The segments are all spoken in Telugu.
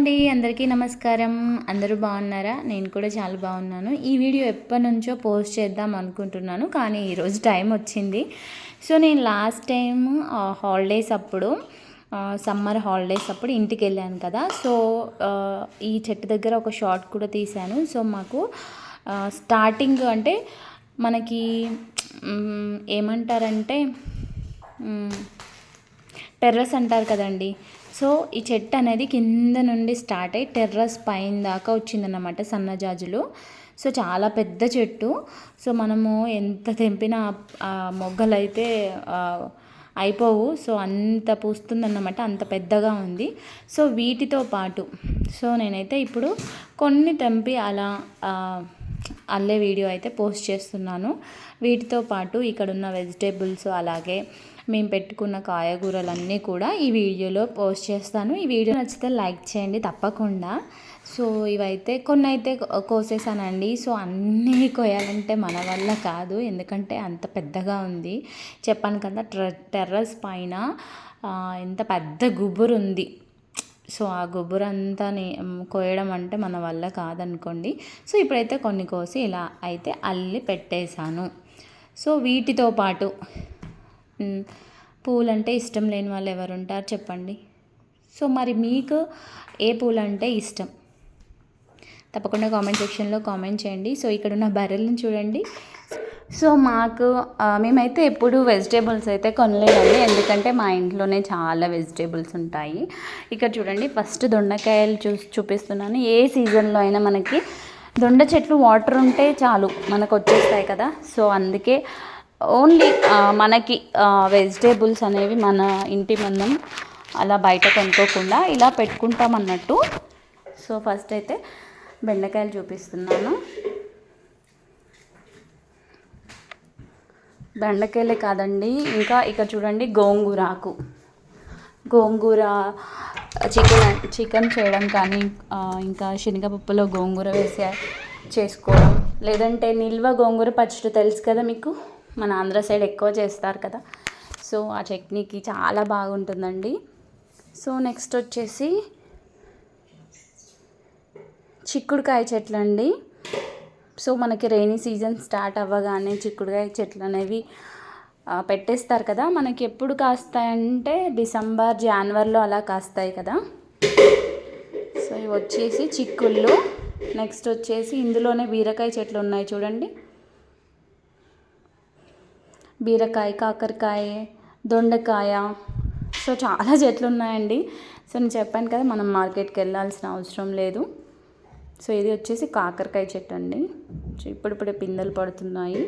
అండి అందరికీ నమస్కారం. అందరూ బాగున్నారా? నేను కూడా చాలా బాగున్నాను. ఈ వీడియో ఎప్పటి నుంచో పోస్ట్ చేద్దాం అనుకుంటున్నాను కానీ ఈరోజు టైం వచ్చింది. సో నేను లాస్ట్ టైం హాలిడేస్ అప్పుడు సమ్మర్ హాలిడేస్ అప్పుడు ఇంటికి వెళ్ళాను కదా. సో ఈ చెట్టు దగ్గర ఒక షార్ట్ కూడా తీశాను. సో మాకు స్టార్టింగ్ అంటే మనకి ఏమంటారంటే టెర్రస్ అంటారు కదండి. సో ఈ చెట్టు అనేది కింద నుండి స్టార్ట్ అయ్యి టెర్రస్ పైన దాకా వచ్చిందన్నమాట సన్నజాజులు సో చాలా పెద్ద చెట్టు. సో మనము ఎంత తెంపినా మొగ్గలైతే అయిపోవు. సో అంత పూస్తుందన్నమాట. అంత పెద్దగా ఉంది. సో వీటితో పాటు సో నేనైతే ఇప్పుడు కొన్ని తెంపి అలా అల్లే వీడియో అయితే పోస్ట్ చేస్తున్నాను. వీటితో పాటు ఇక్కడ ఉన్న వెజిటేబుల్స్ అలాగే మేము పెట్టుకున్న కాయగూరలన్నీ కూడా ఈ వీడియోలో పోస్ట్ చేస్తాను. ఈ వీడియో నచ్చితే లైక్ చేయండి తప్పకుండా. సో ఇవైతే కొన్ని అయితే కోసేసానండి. సో అన్నీ కోయాలంటే మన వల్ల కాదు. ఎందుకంటే అంత పెద్దగా ఉంది. చెప్పాను కదా టెర్రస్ పైన ఎంత పెద్ద గుబురు ఉంది సో ఆ గుబురంతా కోయడం అంటే మన వల్ల కాదనుకోండి. సో ఇప్పుడైతే కొన్ని కోసి ఇలా అయితే అల్లి పెట్టేశాను. సో వీటితో పాటు పూలంటే ఇష్టం లేని వాళ్ళు ఎవరు ఉంటారు చెప్పండి? సో మరి మీకు ఏ పూలంటే ఇష్టం? తప్పకుండా కామెంట్ సెక్షన్లో కామెంట్ చేయండి. సో ఇక్కడ ఉన్న బర్రెలను చూడండి. సో మాకు మేమైతే ఎప్పుడు వెజిటేబుల్స్ అయితే కొనలేదండి. ఎందుకంటే మా ఇంట్లోనే చాలా వెజిటేబుల్స్ ఉంటాయి. ఇక్కడ చూడండి ఫస్ట్ దొండకాయలు చూ చూపిస్తున్నాను. ఏ సీజన్లో అయినా మనకి దొండ చెట్లు వాటర్ ఉంటే చాలు మనకు వచ్చేస్తాయి కదా. సో అందుకే ఓన్లీ మనకి వెజిటేబుల్స్ అనేవి మన ఇంటి మందం అలా బయట కొనుక్కోకుండా ఇలా పెట్టుకుంటాం అన్నట్టు సో ఫస్ట్ అయితే బెండకాయలు చూపిస్తున్నాను. బెండకాయలే కాదండి ఇంకా ఇక్కడ చూడండి గోంగూర ఆకు. గోంగూర చికెన్ చికెన్ చేయడం కానీ ఇంకా శనగపప్పులో గోంగూర వేసి చేసుకోవడం. లేదంటే నిల్వ గోంగూర పచ్చడి తెలుసు కదా మీకు? మన ఆంధ్ర సైడ్ ఎక్కువ చేస్తారు కదా. సో ఆ చట్నీకి చాలా బాగుంటుందండి. సో నెక్స్ట్ వచ్చేసి చిక్కుడుకాయ చెట్లు అండి సో మనకి రైనీ సీజన్ స్టార్ట్ అవ్వగానే చిక్కుడుకాయ చెట్లు అనేవి పెట్టేస్తారు కదా. మనకి ఎప్పుడు కాస్తాయంటే డిసెంబర్ జనవరిలో అలా కాస్తాయి కదా. సో ఇవి వచ్చేసి చిక్కుళ్ళు. నెక్స్ట్ వచ్చేసి ఇందులోనే బీరకాయ చెట్లు ఉన్నాయి చూడండి. బీరకాయ కాకరకాయ దొండకాయ. సో చాలా చెట్లు ఉన్నాయండి. సో నేను చెప్పాను కదా మనం మార్కెట్కి వెళ్ళాల్సిన అవసరం లేదు. సో ఇది వచ్చేసి కాకరకాయ చెట్టు అండి. సో ఇప్పుడిప్పుడే పిందెలు పడుతున్నాయి.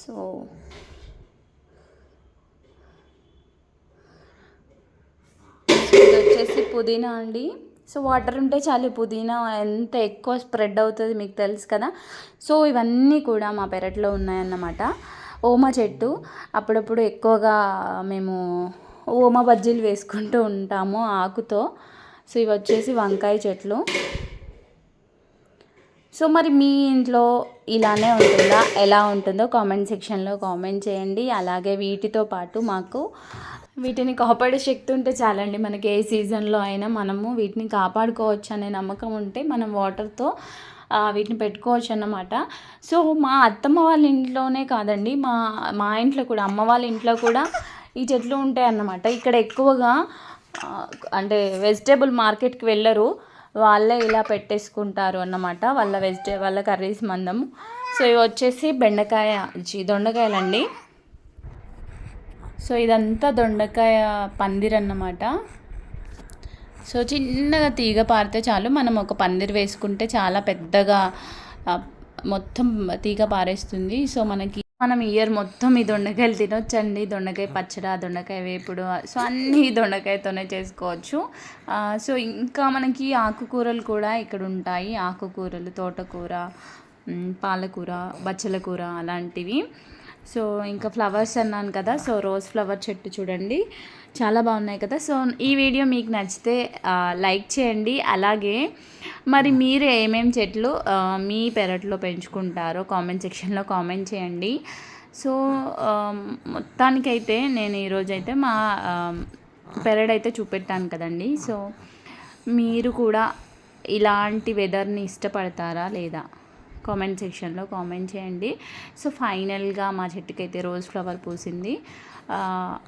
సో ఇది వచ్చేసి పుదీనా అండి. సో వాటర్ ఉంటే చాలు పుదీనా ఎంత ఎక్కువ స్ప్రెడ్ అవుతుంది మీకు తెలుసు కదా. సో ఇవన్నీ కూడా మా పెరట్లో ఉన్నాయన్నమాట. ఓమ చెట్టు అప్పుడప్పుడు ఎక్కువగా మేము ఓమ బజ్జీలు వేసుకుంటూ ఉంటాము ఆకుతో. సో ఇవి వచ్చేసి వంకాయ చెట్లు. సో మరి మీ ఇంట్లో ఇలానే ఉంటుందా? ఎలా ఉంటుందో కామెంట్ సెక్షన్లో కామెంట్ చేయండి. అలాగే వీటితో పాటు మాకు వీటిని కాపాడే శక్తి ఉంటే చాలండి. మనకి ఏ సీజన్లో అయినా మనము వీటిని కాపాడుకోవచ్చు అనే నమ్మకం ఉంటే మనం వాటర్తో వీటిని పెట్టుకోవచ్చు అన్నమాట. సో మా అత్తమ్మ వాళ్ళ ఇంట్లోనే కాదండి. మా మా ఇంట్లో కూడా అమ్మ వాళ్ళ ఇంట్లో కూడా ఈ చెట్లు ఉంటాయి అన్నమాట ఇక్కడ ఎక్కువగా అంటే వెజిటేబుల్ మార్కెట్కి వెళ్ళరు. వాళ్ళే ఇలా పెట్టేసుకుంటారు అన్నమాట. వాళ్ళ వెజిటే వాళ్ళ కర్రీస్ మందం. సో ఇవి వచ్చేసి బెండకాయ దొండకాయలండి. సో ఇదంతా దొండకాయ పందిర్ అన్నమాట. సో చిన్నగా తీగ పారితే చాలు. మనం ఒక పందిర్ వేసుకుంటే చాలా పెద్దగా మొత్తం తీగ పారేస్తుంది. సో మనకి మనం ఇయర్ మొత్తం ఈ దొండకాయలు తినొచ్చండి. దొండకాయ పచ్చడి దొండకాయ వేపుడు సో అన్నీ దొండకాయతోనే చేసుకోవచ్చు. సో ఇంకా మనకి ఆకుకూరలు కూడా ఇక్కడ ఉంటాయి. ఆకుకూరలు తోటకూర పాలకూర బచ్చల కూర అలాంటివి. సో ఇంకా ఫ్లవర్స్ అన్నాను కదా సో రోజ్ ఫ్లవర్ చెట్టు చూడండి. చాలా బాగున్నాయి కదా. సో ఈ వీడియో మీకు నచ్చితే లైక్ చేయండి. అలాగే మరి మీరు ఏమేమి చెట్లు మీ పెరట్లో పెంచుకుంటారో కామెంట్ సెక్షన్లో కామెంట్ చేయండి. సో మొత్తానికైతే నేను ఈరోజైతే మా పెరడైతే అయితే చూపెట్టాను కదండి. సో మీరు కూడా ఇలాంటి వెదర్ని ఇష్టపడతారా లేదా? కామెంట్ సెక్షన్లో కామెంట్ చేయండి. సో ఫైనల్గా మా చెట్టుకి అయితే రోజ్ ఫ్లవర్ పూసింది.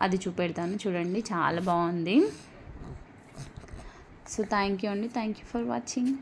అది చూపెడతాను. చూడండి చాలా బాగుంది. సో థ్యాంక్ యూ అండి. Thank you for watching.